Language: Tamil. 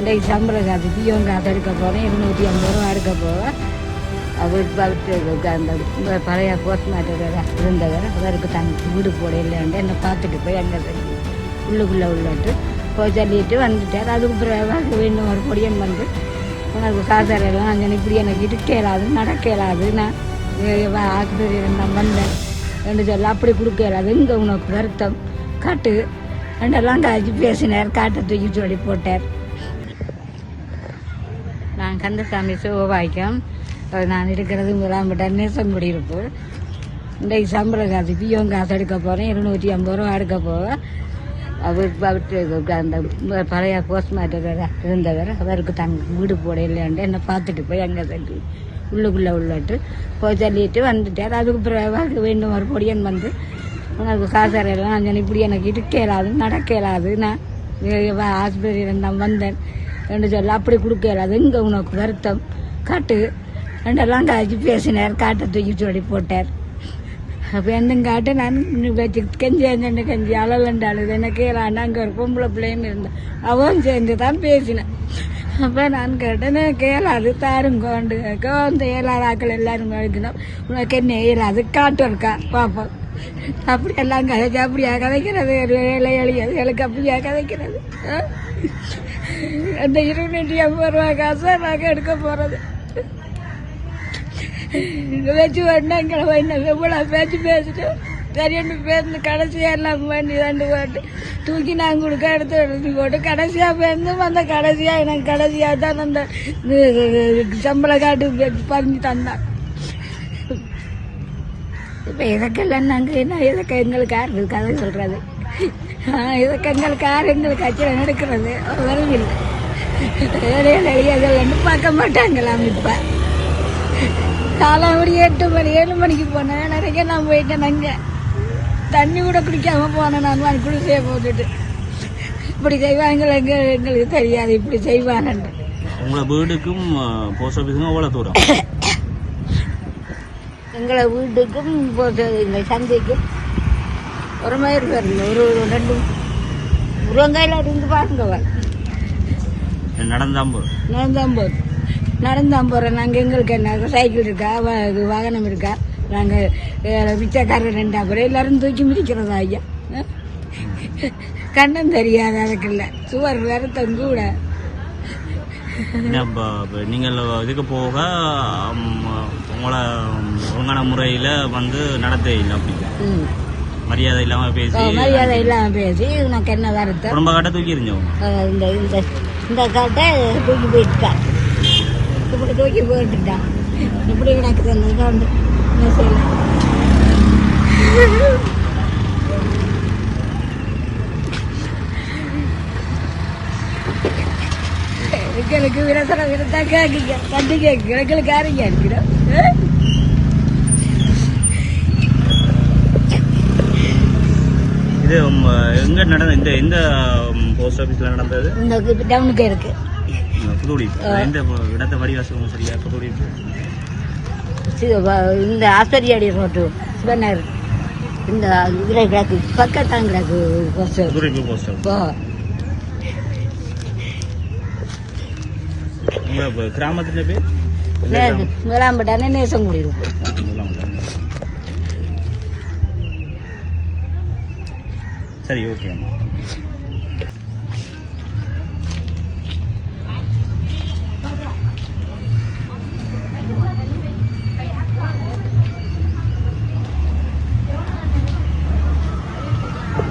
இன்றைக்கு சம்பள காசு பியோன் காசு எடுக்க போகிறேன் இருநூற்றி ஐம்பது ரூபா எடுக்க போவேன் அவர் பார்த்து அந்த பழைய போஸ்ட் மாஸ்டர் இருந்தவர் அவருக்கு தங்க வீடு போட இல்லைன்ட்டு என்னை பார்த்துட்டு போய் அங்கே உள்ளுக்குள்ளே உள்ளட்டு போய் சொல்லிட்டு வந்துட்டார் அதுக்கு பிறகு இன்னும் ஒரு பொடியன் வந்து உனக்கு காசாரெல்லாம் அங்கே இப்படி எனக்கு இருக்கேலாது இயலாது நான் ஆஸ்பத்திரியில் நான் வந்தேன் என்று சொல்ல அப்படி கொடுக்கலாது இங்கே உனக்கு வருத்தம் காட்டு ரெண்டெல்லாம் காய்ச்சி பேசினார் காட்டை தூக்கி சொல்லி போட்டார் நான் கந்தசாமி சிவபாய்க்கம் நான் இருக்கிறது முதலாம்பட்ட நேசம் குடியிருப்பு இன்றைக்கு சம்பள காசு பியோன் காசு எடுக்க போகிறேன் இருநூற்றி ஐம்பது ரூபா எடுக்க போவேன் அவர் அவருக்கு அந்த பழைய போஸ்ட் மாஸ்டர் இருந்தவர். அவருக்கு தங்க வீடு போட இல்லைன்ட்டு என்னை பார்த்துட்டு போய் அங்கே தள்ளி உள்ளுக்குள்ளே உள்ளட்டு போய் சொல்லிட்டு வந்துட்டார். அதுக்கு பிறகு வேண்டும் ஒரு பொடியன் வந்து உனக்கு காசாரெல்லாம் அங்கே இப்படி எனக்கு இருக்க இயலாது நடக்க இயலாது. நான் ஆஸ்பத்திரியில் நான் வந்தேன். என்று சொல்ல அப்படி கொடுக்கல அது இங்கே உனக்கு வருத்தம்? காட்டு. ரெண்டெல்லாம் காய்ச்சி பேசினார். காட்டை தூக்கி சொல்லி போட்டார். அப்போ எந்தும் காட்டு நான் வச்சு கெஞ்சி அஞ்சு கஞ்சி அழலண்டு அழுது. எனக்கு ஏழாண்டு அங்கே ஒரு பொம்பளை பிள்ளைன்னு இருந்தேன் அவன் சேர்ந்து தான் பேசினேன். அப்போ நான் கேட்டேன் கேளாது ஏழாது தாருங்க கொண்டு. அந்த ஏழாது ஆக்கள் எல்லாரும் கழிக்கணும் உனக்கு என்ன ஏழாது காட்டு இருக்கா பார்ப்போம் அப்படி எல்லாம் கதைச்சு அப்படியா கதைக்கிறது? வேலை எளியது எனக்கு அப்படியா கதைக்கிறது? அந்த இருநூற்றி ஐம்பது ரூபா காசை நாங்கள் எடுக்க போகிறது வச்சு வந்தாங்கள என்ன எவ்வளோ பேச்சு பேசிட்டோம் சரியாண்டு பேருந்து கடைசியாக எல்லாம் பண்ணி தாண்டு போட்டு தூக்கி நான் கொடுக்க எடுத்து எடுத்து போட்டு கடைசியாக பேருந்தும் அந்த கடைசியாக எனக்கு கடைசியாக தான் அந்த சம்பள காட்டு பறிஞ்சு தந்தான். இப்போ இதற்கெல்லாம் நாங்கள் என்ன இதற்கு எங்களுக்கு யார் கதை சொல்கிறது இதற்கு எங்களுக்கு யார்? எங்களுக்கு அச்சரம் நடக்கிறது? வரவில்லை இடையில எளியதெல்லாம் பார்க்க மாட்டாங்களாம் இப்போ. ஒரு எட்டு மணி ஏழு மணிக்கு போனேன். நிறைய நான் போயிட்டேன் அங்கே. தண்ணி கூட குடிக்காம போனேன் நான். வாங்கி குடிசையை போட்டுட்டு. இப்படி செய்வாங்களே? எங்க எங்களுக்கு தெரியாது. இப்படி செய்வானன்று உங்களை வீடுக்கும் போஸ்ட் ஆஃபீஸுக்கும் அவ்வளோ தூரம்? எங்களை வீட்டுக்கும் இந்த சந்தைக்கும் ஒரு மயிர் வரல ஒரு ஒரு ரெண்டு முருங்கையில் இருந்து பாருங்க வா. நடந்தாம்பு நடந்தான் போகிறோம் நாங்கள் எங்களுக்கு என்ன சைக்கிள் இருக்கா? வாகனம் இருக்கா? நாங்கள் பிச்சைக்காரர் ரெண்டா கூட எல்லாரும் தூக்கி மிதிக்கிறதா ஐயா? கண்ணும் தெரியாது அதுக்குள்ள சுவர் வருத்தம் கூட நீங்கள் இதுக்கு போக உங்களை ஒழுங்கான முறையில் வந்து நடத்த இல்லை அப்படி. மரியாதை இல்லாமல் பேசி மரியாதை இல்லாமல் பேசி உனக்கு என்ன வருத்தம் குடும்ப காட்ட தூக்கி ஆ, இந்த இந்த இந்த காட்டை தூக்கி போயிட்டான் இப்படி தூக்கி போட்டுட்டான் இப்படி அந்த காண்டு என்ன செய்யலாம்? எங்களுக்கு விரசன விரத்தா கேட்குங்க கட்டி கேட்கு எங்களுக்கு யாரும் கேட்கிறோம் இது எங்க நடந்த இந்த எந்த போஸ்ட் ஆஃபீஸில் நடந்தது இந்த டவுனுக்கு இருக்கு புதுடி எந்த இடத்த வடிவாசம் சரியா புதுடி இந்த ஆஸ்பத்திரி ரோட்டு சிவனர் இந்த இதில் கிடக்கு பக்கத்தான் கிடக்கு புதுடி போஸ்ட் ஆஃபீஸ் இப்போ உங்க கிராமத்துல பேர் இருக்கு முதலாம் கிராமம். சரி ஓகே